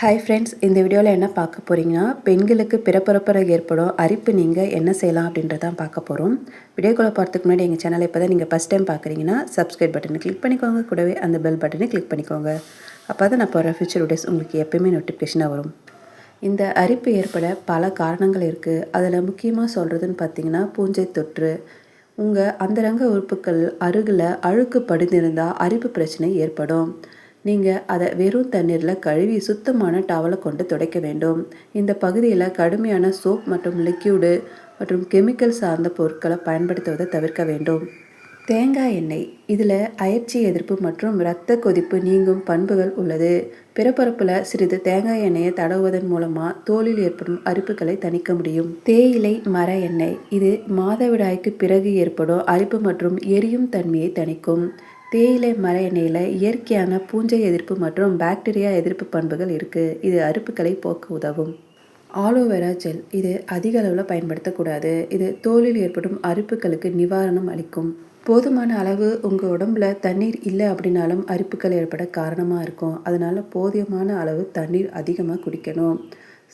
Hi friends இந்த வீடியோவில் என்ன பார்க்க போகிறீங்கன்னா பெண்களுக்கு பிறப்புறப்புற ஏற்படும் அரிப்பு நீங்கள் என்ன செய்யலாம் அப்படின்றதான் பார்க்க போகிறோம் வீடியோக்குள்ளே போகிறதுக்கு முன்னாடி எங்கள் சேனலை இப்போ தான் நீங்கள் ஃபஸ்ட் டைம் பார்க்குறீங்கன்னா சப்ஸ்கிரைப் பட்டனை கிளிக் பண்ணிக்கோங்க. கூடவே அந்த பெல் பட்டனை கிளிக் பண்ணிக்கோங்க. அப்போ தான் நான் போகிற ஃபியூச்சர் வீடியோஸ் உங்களுக்கு எப்பயுமே நோட்டிஃபிகேஷனாக வரும். இந்த அரிப்பு ஏற்பட பல காரணங்கள் இருக்குது அதில் முக்கியமாக சொல்கிறதுன்னு பார்த்தீங்கன்னா பூஞ்சை தொற்று. உங்கள் அந்தரங்க உறுப்புகள் அருகில் அழுக்கு படிந்திருந்தால் அரிப்பு பிரச்சனை ஏற்படும். நீங்கள் அதை வெறும் தண்ணீரில் கழுவி சுத்தமான டவலை கொண்டு துடைக்க வேண்டும். இந்த பகுதியில் கடுமையான சோப் மற்றும் லிக்யூடு மற்றும் கெமிக்கல் சார்ந்த பொருட்களை பயன்படுத்துவதை தவிர்க்க வேண்டும். தேங்காய் எண்ணெய். இதில் அயற்சி எதிர்ப்பு மற்றும் இரத்த கொதிப்பு நீங்கும் பண்புகள் உள்ளது. பிறப்பரப்பில் சிறிது தேங்காய் எண்ணெயை தடவுவதன் மூலமாக தோலில் ஏற்படும் அரிப்புகளை தணிக்க முடியும். தேயிலை மர எண்ணெய். இது மாதவிடாய்க்கு பிறகு ஏற்படும் அரிப்பு மற்றும் எரியும் தன்மையை தணிக்கும். தேயிலை மர எண்ணெயில் இயற்கையான பூஞ்சை எதிர்ப்பு மற்றும் பாக்டீரியா எதிர்ப்பு பண்புகள் இருக்குது இது அறுப்புகளை போக்க உதவும். Aloe vera gel. இது அதிக அளவில் பயன்படுத்தக்கூடாது. இது தோலில் ஏற்படும் அரிப்புகளுக்கு நிவாரணம் அளிக்கும். போதுமான அளவு உங்கள் உடம்புல தண்ணீர் இல்லை அப்படின்னாலும் அரிப்புகள் ஏற்பட காரணமாக இருக்கும். அதனால் போதியமான அளவு தண்ணீர் அதிகமாக குடிக்கணும்.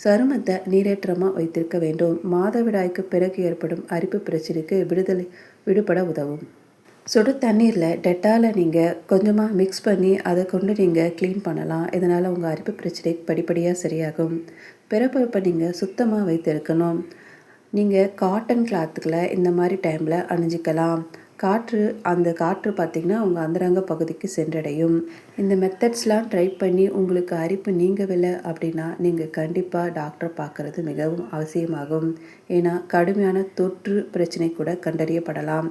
சருமத்தை நீரேற்றமாக வைத்திருக்க வேண்டும். மாதவிடாய்க்கு பிறகு ஏற்படும் அரிப்பு பிரச்சனைக்கு விடுதலை விடுபட உதவும். சுடு தண்ணீரில் டெட்டாலை நீங்கள் கொஞ்சமாக மிக்ஸ் பண்ணி அதை கொண்டு நீங்கள் க்ளீன் பண்ணலாம். இதனால் உங்கள் அரிப்பு பிரச்சனை படிப்படியாக சரியாகும். பிறப்பரப்பை நீங்கள் சுத்தமாக வைத்திருக்கணும். நீங்கள் காட்டன் கிளாத்துக்களை இந்த மாதிரி டைமில் அணிஞ்சிக்கலாம். காற்று அந்த காற்று பார்த்திங்கன்னா உங்கள் அந்தரங்க பகுதிக்கு சென்றடையும். இந்த மெத்தட்ஸ்லாம் ட்ரை பண்ணி உங்களுக்கு அரிப்பு நீங்கவில்லை அப்படின்னா நீங்கள் கண்டிப்பாக டாக்டர் பார்க்குறது மிகவும் அவசியமாகும். ஏன்னா கடுமையான தொற்று பிரச்சனை கூட கண்டறியப்படலாம்.